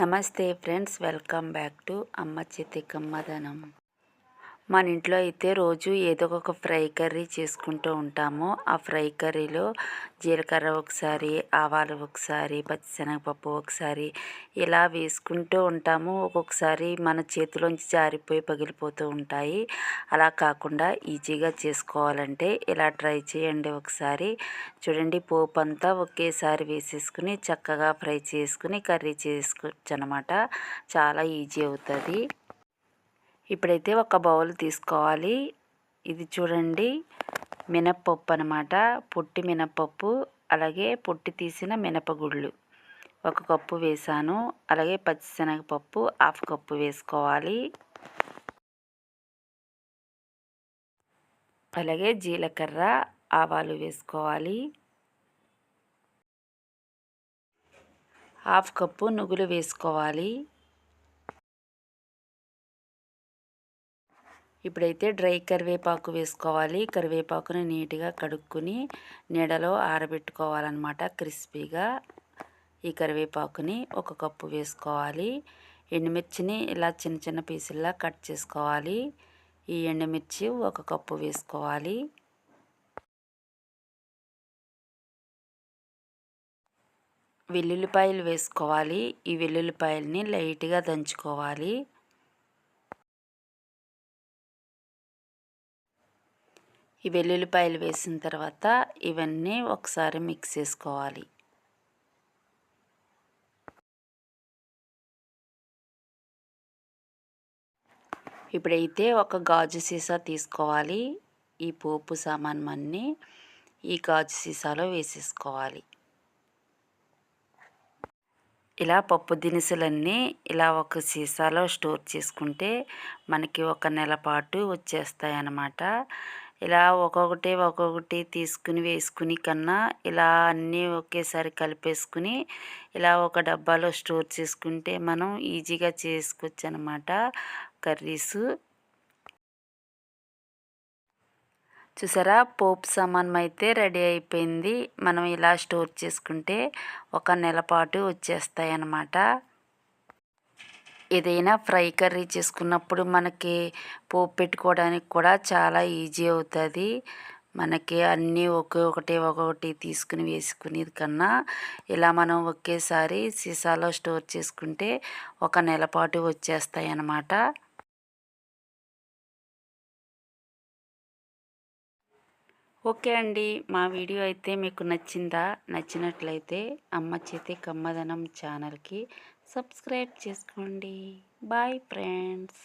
నమస్తే friends welcome back to అమ్మ చేతి కమ్మదనం. మన ఇంట్లో అయితే రోజు ఏదో ఒక ఫ్రై కర్రీ చేసుకుంటూ ఉంటాము. ఆ ఫ్రై కర్రీలో జీలకర్ర ఒకసారి ఆవాలు ఒకసారి పచ్చిశనగపప్పు ఒకసారి ఇలా వేసుకుంటూ ఉంటాము. ఒక్కొక్కసారి మన చేతిలోంచి జారిపోయి పగిలిపోతూ ఉంటాయి. అలా కాకుండా ఈజీగా చేసుకోవాలంటే ఇలా ట్రై చేయండి ఒకసారి. చూడండి పోపు అంతా ఒకేసారి వేసేసుకుని చక్కగా ఫ్రై చేసుకుని కర్రీ చేసుకోవచ్చు అనమాట చాలా ఈజీ అవుతుంది. ఇప్పుడైతే ఒక బౌల్ తీసుకోవాలి. ఇది చూడండి. మినప్పప్పు అనమాట పొట్టి మినప్పప్పు అలాగే పొట్టి తీసిన మినపగుళ్ళు. ఒక కప్పు వేసాను. అలాగే పచ్చిశనగపప్పు హాఫ్ కప్పు వేసుకోవాలి. అలాగే జీలకర్ర ఆవాలు వేసుకోవాలి. హాఫ్ కప్పు నువ్వులు వేసుకోవాలి. ఇప్పుడైతే డ్రై కరివేపాకు వేసుకోవాలి. కరివేపాకుని నీట్గా కడుక్కుని నీడలో ఆరబెట్టుకోవాలన్నమాట క్రిస్పీగా. ఈ కరివేపాకుని ఒక కప్పు వేసుకోవాలి. ఎండుమిర్చిని ఇలా చిన్న చిన్న పీసుల్లా కట్ చేసుకోవాలి. ఈ ఎండుమిర్చి ఒక కప్పు వేసుకోవాలి. వెల్లుల్లిపాయలు వేసుకోవాలి. ఈ వెల్లుల్లిపాయలని లైట్గా దంచుకోవాలి. ఈ వెల్లుల్లిపాయలు వేసిన తర్వాత ఇవన్నీ ఒకసారి మిక్స్ చేసుకోవాలి. ఇప్పుడైతే ఒక గాజు సీసా తీసుకోవాలి. ఈ పోపు సామాన్ అన్నీ ఈ గాజు సీసాలో వేసేసుకోవాలి. ఇలా పప్పు దినుసులన్నీ ఇలా ఒక సీసాలో స్టోర్ చేసుకుంటే మనకి ఒక నెల పాటు వచ్చేస్తాయి అన్నమాట ఇలా ఒక్కొక్కటి ఒక్కొక్కటి తీసుకుని వేసుకుని కన్నా ఇలా అన్నీ ఒకేసారి కలిపేసుకుని ఇలా ఒక డబ్బాలో స్టోర్ చేసుకుంటే మనం ఈజీగా చేసుకోవచ్చు అనమాట కర్రీస్. చూసారా? పోపు సామానం అయితే రెడీ అయిపోయింది. మనం ఇలా స్టోర్ చేసుకుంటే ఒక నెల పాటు వచ్చేస్తాయి అన్నమాట ఏదైనా ఫ్రై కర్రీ చేసుకున్నప్పుడు మనకి పోపు పెట్టుకోవడానికి కూడా చాలా ఈజీ అవుతుంది. మనకి అన్నీ ఒకటి ఒక్కొక్కటి తీసుకుని వేసుకునేది కన్నా ఇలా మనం ఒకేసారి సీసాలో స్టోర్ చేసుకుంటే ఒక నెల పాటు వచ్చేస్తాయి అన్నమాట ఓకే అండి. మా వీడియో అయితే మీకు నచ్చిందా? నచ్చినట్లయితే అమ్మ చేతి కమ్మదనం ఛానల్కి సబ్స్క్రైబ్ చేసుకోండి. Bye friends.